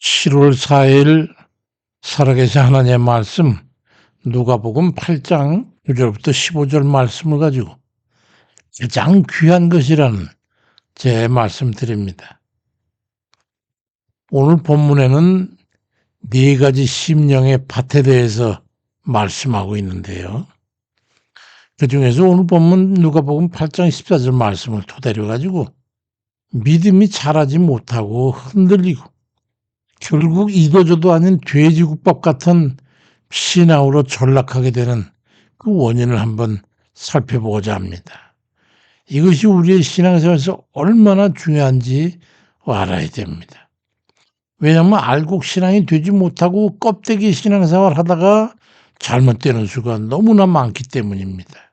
7월 4일 살아계신 하나님의 말씀 누가복음 8장 9절부터 15절 말씀을 가지고 가장 귀한 것이라는 제 말씀 드립니다. 오늘 본문에는 네 가지 심령의 밭에 대해서 말씀하고 있는데요. 그 중에서 오늘 본문 누가복음 8장 14절 말씀을 토대로 가지고 믿음이 자라지 못하고 흔들리고 결국 이도저도 아닌 돼지국밥 같은 신앙으로 전락하게 되는 그 원인을 한번 살펴보고자 합니다. 이것이 우리의 신앙생활에서 얼마나 중요한지 알아야 됩니다. 왜냐하면 알곡 신앙이 되지 못하고 껍데기 신앙생활 하다가 잘못되는 수가 너무나 많기 때문입니다.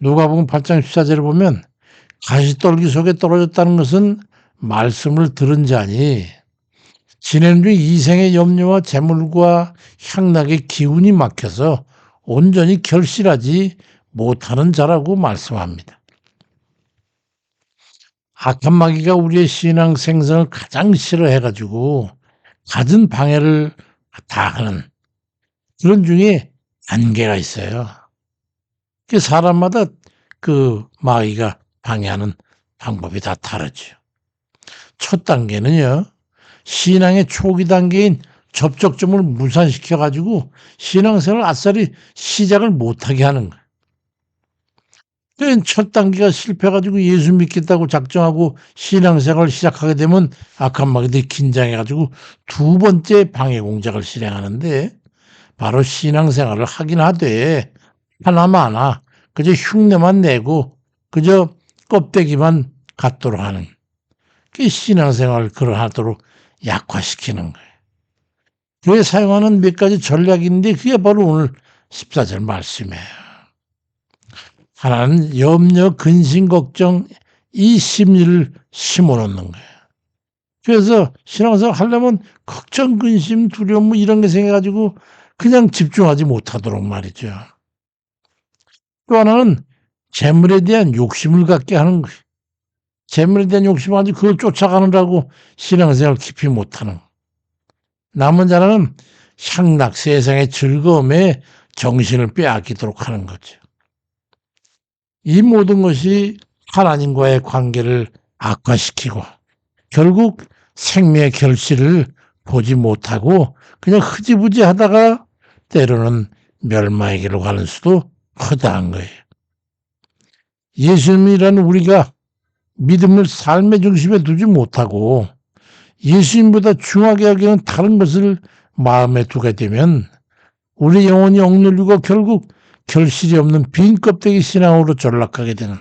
누가복음 8장 14절을 보면 가시떨기 속에 떨어졌다는 것은 말씀을 들은 자니 지내는 중 이생의 염려와 재물과 향락의 기운이 막혀서 온전히 결실하지 못하는 자라고 말씀합니다. 악한 마귀가 우리의 신앙 생성을 가장 싫어해가지고 갖은 방해를 다 하는 그런 중에 안개가 있어요. 그 사람마다 그 마귀가 방해하는 방법이 다 다르죠. 첫 단계는요, 신앙의 초기 단계인 접촉점을 무산시켜 가지고 신앙생활을 아싸리 시작을 못하게 하는 거예요. 첫 단계가 실패해가지고 예수 믿겠다고 작정하고 신앙생활을 시작하게 되면 악한 마귀들이 긴장해가지고 두 번째 방해 공작을 실행하는데 바로 신앙생활을 하긴 하되 하나마나 그저 흉내만 내고 그저 껍데기만 갖도록 하는 그 신앙생활을 그러하도록 약화시키는 거예요. 그에 사용하는 몇 가지 전략인데 그게 바로 오늘 14절 말씀이에요. 하나는 염려, 근심, 걱정 이 심리를 심어놓는 거예요. 그래서 신앙생활 하려면 걱정, 근심, 두려움 뭐 이런 게 생겨가지고 그냥 집중하지 못하도록 말이죠. 또 하나는 재물에 대한 욕심을 갖게 하는 거예요. 재물에 대한 욕심을 가지고 그걸 쫓아가느라고 신앙생활 깊이 못하는 남은 자는 향락 세상의 즐거움에 정신을 빼앗기도록 하는 거죠. 이 모든 것이 하나님과의 관계를 악화시키고 결국 생명의 결실을 보지 못하고 그냥 흐지부지 하다가 때로는 멸망의 길로 가는 수도 허다한 거예요. 예수님이라는 우리가 믿음을 삶의 중심에 두지 못하고 예수님보다 중하게 여기는 다른 것을 마음에 두게 되면 우리 영혼이 억눌리고 결국 결실이 없는 빈 껍데기 신앙으로 전락하게 되는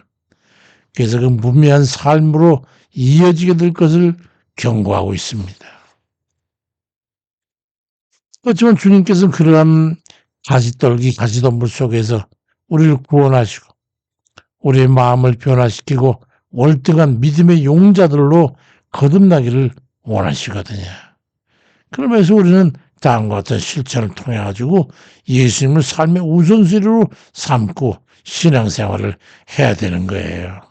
그래서 그 무미한 삶으로 이어지게 될 것을 경고하고 있습니다. 그렇지만 주님께서는 그러한 가시떨기 가시덤불 속에서 우리를 구원하시고 우리의 마음을 변화시키고 월등한 믿음의 용자들로 거듭나기를 원하시거든요. 그러면서 우리는 다음과 같은 실천을 통해 가지고 예수님을 삶의 우선순위로 삼고 신앙생활을 해야 되는 거예요.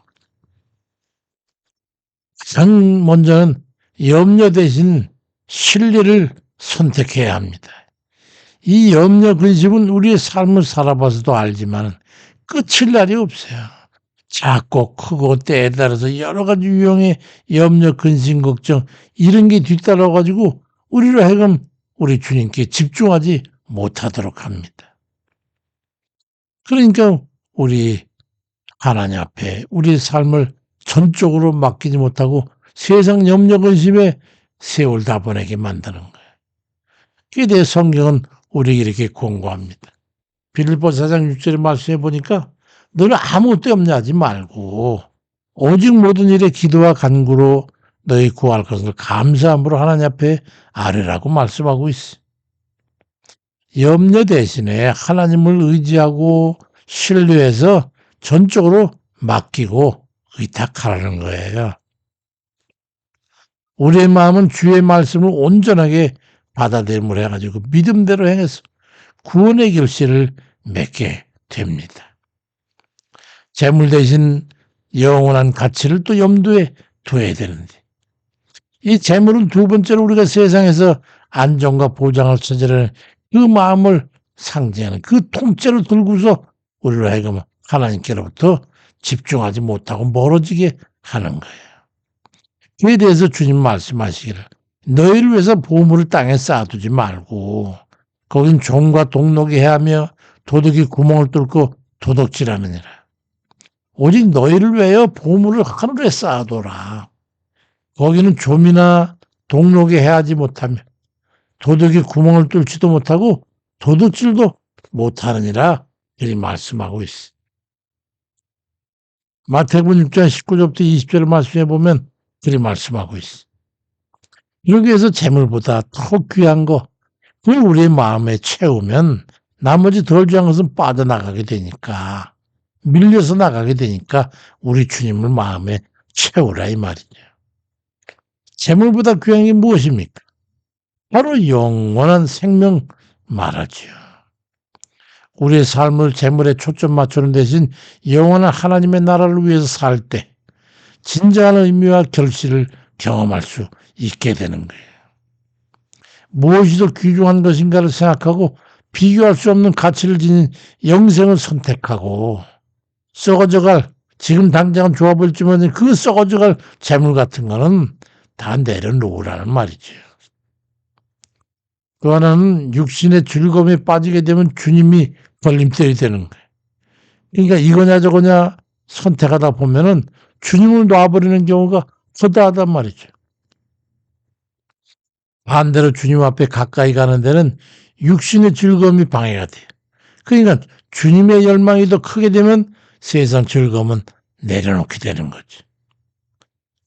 가장 먼저는 염려 대신 신뢰를 선택해야 합니다. 이 염려 근심은 우리의 삶을 살아봐서도 알지만 끝일 날이 없어요. 작고 크고 때에 따라서 여러 가지 유형의 염려, 근심, 걱정 이런 게 뒤따라 가지고 우리로 하여금 우리 주님께 집중하지 못하도록 합니다. 그러니까 우리 하나님 앞에 우리 삶을 전적으로 맡기지 못하고 세상 염려 근심에 세월 다 보내게 만드는 거예요. 대해 성경은 우리에게 이렇게 공고합니다. 빌보 사장 6절에 말씀해 보니까 너는 아무것도 없냐 하지 말고 오직 모든 일에 기도와 간구로 너희 구할 것을 감사함으로 하나님 앞에 아뢰라고 말씀하고 있어. 염려 대신에 하나님을 의지하고 신뢰해서 전적으로 맡기고 의탁하라는 거예요. 우리의 마음은 주의 말씀을 온전하게 받아들임을 해가지고 믿음대로 행해서 구원의 결실을 맺게 됩니다. 재물 대신 영원한 가치를 또 염두에 둬야 되는데 이 재물은 두 번째로 우리가 세상에서 안정과 보장을 찾으려는 그 마음을 상징하는 그 통째로 들고서 우리로 하여금 하나님께로부터 집중하지 못하고 멀어지게 하는 거예요. 그에 대해서 주님 말씀하시기를 너희를 위해서 보물을 땅에 쌓아두지 말고 거긴 종과 동록이 해하며 도둑이 구멍을 뚫고 도둑질하느니라. 오직 너희를 위하여 보물을 하늘에 쌓아둬라. 거기는 좀이나 동록이 해하지 못하며 도둑이 구멍을 뚫지도 못하고 도둑질도 못하느니라 이리 말씀하고 있어. 마태복음 6장 19절부터 20절 말씀해 보면 그리 말씀하고 있어. 여기에서 재물보다 더 귀한 거, 그걸 우리의 마음에 채우면 나머지 덜 귀한 것은 빠져나가게 되니까, 밀려서 나가게 되니까 우리 주님을 마음에 채우라 이 말이죠. 재물보다 귀한 게 무엇입니까? 바로 영원한 생명 말하지요. 우리의 삶을 재물에 초점 맞추는 대신 영원한 하나님의 나라를 위해서 살 때 진정한 의미와 결실을 경험할 수 있게 되는 거예요. 무엇이 더 귀중한 것인가를 생각하고 비교할 수 없는 가치를 지닌 영생을 선택하고 썩어져갈 지금 당장은 좋아 보일지만 그 썩어져갈 재물 같은 거는 다 내려놓으라는 말이죠. 또 하나는 육신의 즐거움에 빠지게 되면 주님이 걸림돌이 되는 거예요. 그러니까 이거냐 저거냐 선택하다 보면은 주님을 놔버리는 경우가 허다하단 말이죠. 반대로 주님 앞에 가까이 가는 데는 육신의 즐거움이 방해가 돼요. 그러니까 주님의 열망이 더 크게 되면 세상 즐거움은 내려놓게 되는 거지.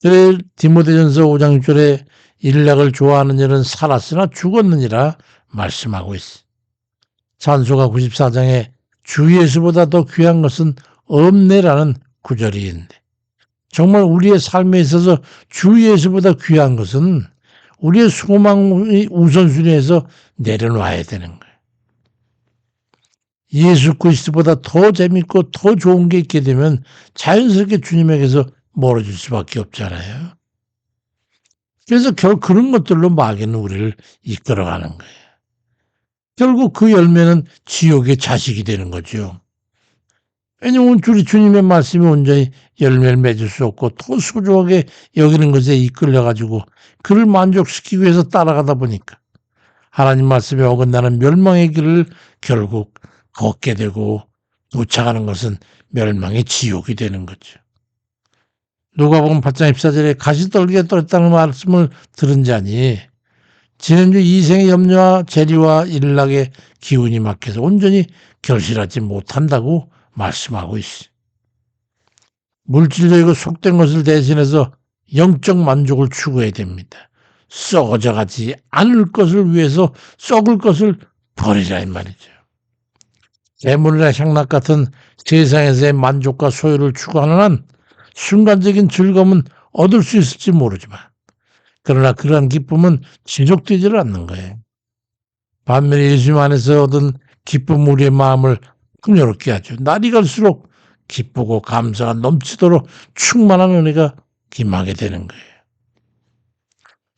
그래 디모데전서 5장 6절에 일락을 좋아하는 일은 살았으나 죽었느니라 말씀하고 있어. 찬소가 94장에 주 예수보다 더 귀한 것은 없네라는 구절이 있는데 정말 우리의 삶에 있어서 주 예수보다 귀한 것은 우리의 소망의 우선순위에서 내려놔야 되는 거예요. 예수 그리스도보다 더 재밌고 더 좋은 게 있게 되면 자연스럽게 주님에게서 멀어질 수밖에 없잖아요. 그래서 결 그런 것들로 마귀는 우리를 이끌어가는 거예요. 결국 그 열매는 지옥의 자식이 되는 거죠. 왜냐하면 우리 주님의 말씀이 온전히 열매를 맺을 수 없고 더 소중하게 여기는 것에 이끌려가지고 그를 만족시키기 위해서 따라가다 보니까 하나님 말씀에 어긋나는 멸망의 길을 결국 걷게 되고 도착하는 것은 멸망의 지옥이 되는 거죠. 누가복음 8장 14절에 가시떨기에 떨었다는 말씀을 들은 자니 지난주 이생의 염려와 재리와 일락의 기운이 막혀서 온전히 결실하지 못한다고 말씀하고 있어. 물질적이고 속된 것을 대신해서 영적 만족을 추구해야 됩니다. 썩어져 가지 않을 것을 위해서 썩을 것을 버리라 이 말이죠. 재물이나 향락 같은 세상에서의 만족과 소유를 추구하는 한 순간적인 즐거움은 얻을 수 있을지 모르지만 그러나 그러한 기쁨은 지속되지를 않는 거예요. 반면에 예수님 안에서 얻은 기쁨 우리의 마음을 풍요롭게 하죠. 날이 갈수록 기쁘고 감사가 넘치도록 충만한 은혜가 임하게 되는 거예요.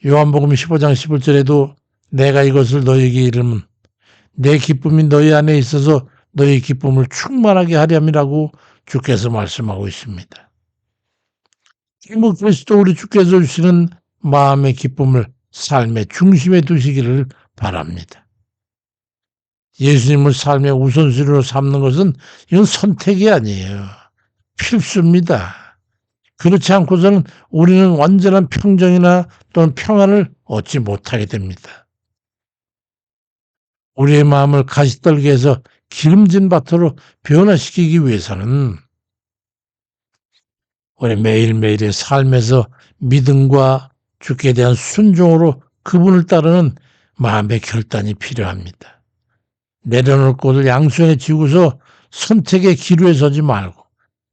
요한복음 15장 11절에도 내가 이것을 너에게 이르면 내 기쁨이 너희 안에 있어서 너희 기쁨을 충만하게 하렴이라고 주께서 말씀하고 있습니다. 뭐 그리스도 우리 주께서 주시는 마음의 기쁨을 삶의 중심에 두시기를 바랍니다. 예수님을 삶의 우선순위로 삼는 것은 이건 선택이 아니에요. 필수입니다. 그렇지 않고서는 우리는 완전한 평정이나 또는 평안을 얻지 못하게 됩니다. 우리의 마음을 가시떨게 해서 기름진 밭으로 변화시키기 위해서는 우리 매일매일의 삶에서 믿음과 주께 대한 순종으로 그분을 따르는 마음의 결단이 필요합니다. 내려놓을 곳을 양손에 쥐고서 선택의 기로에 서지 말고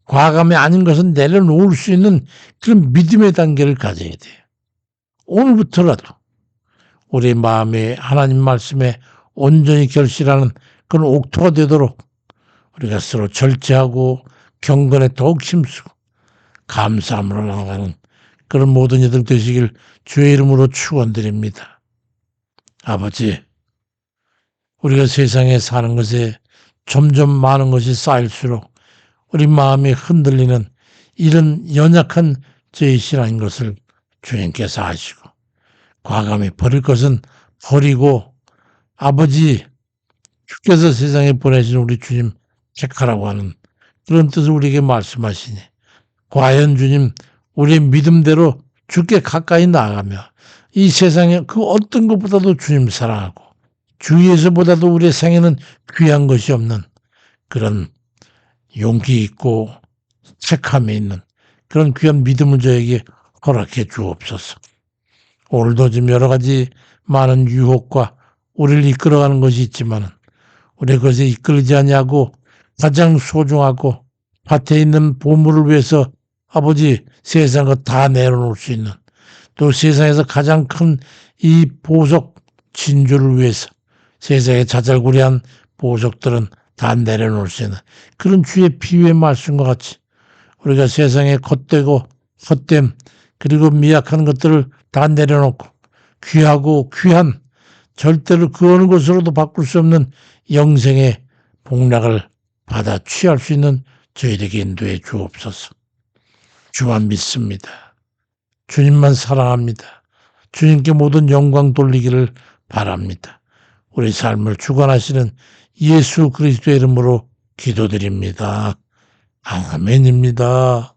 과감히 아닌 것은 내려놓을 수 있는 그런 믿음의 단계를 가져야 돼요. 오늘부터라도 우리 마음에 하나님 말씀에 온전히 결실하는 그런 옥토가 되도록 우리가 서로 절제하고 경건에 더욱 힘쓰고 감사함으로 나가는 그런 모든 이들 되시길 주의 이름으로 축원드립니다. 아버지, 우리가 세상에 사는 것에 점점 많은 것이 쌓일수록 우리 마음이 흔들리는 이런 연약한 저희 신앙인 것을 주님께서 아시고 과감히 버릴 것은 버리고 아버지 주께서 세상에 보내신 우리 주님 택하라고 하는 그런 뜻을 우리에게 말씀하시니 과연 주님 우리의 믿음대로 주께 가까이 나아가며 이 세상에 그 어떤 것보다도 주님 사랑하고 주 예수보다도 우리의 생에는 귀한 것이 없는 그런 용기 있고 책함이 있는 그런 귀한 믿음을 저에게 허락해 주옵소서. 오늘도 좀 여러 가지 많은 유혹과 우리를 이끌어가는 것이 있지만 우리 그것에 이끌리지 아니하고 가장 소중하고 밭에 있는 보물을 위해서 아버지 세상 것다 내려놓을 수 있는 또 세상에서 가장 큰 이 보석 진주를 위해서 세상의 자잘구리한 보석들은 다 내려놓을 수 있는 그런 주의 비유의 말씀과 같이 우리가 세상에 겉되고 헛됨 그리고 미약한 것들을 다 내려놓고 귀하고 귀한 절대로 그 어느 것으로도 바꿀 수 없는 영생의 복락을 받아 취할 수 있는 저희에게 인도해 주옵소서. 주만 믿습니다. 주님만 사랑합니다. 주님께 모든 영광 돌리기를 바랍니다. 우리 삶을 주관하시는 예수 그리스도의 이름으로 기도드립니다. 아멘입니다.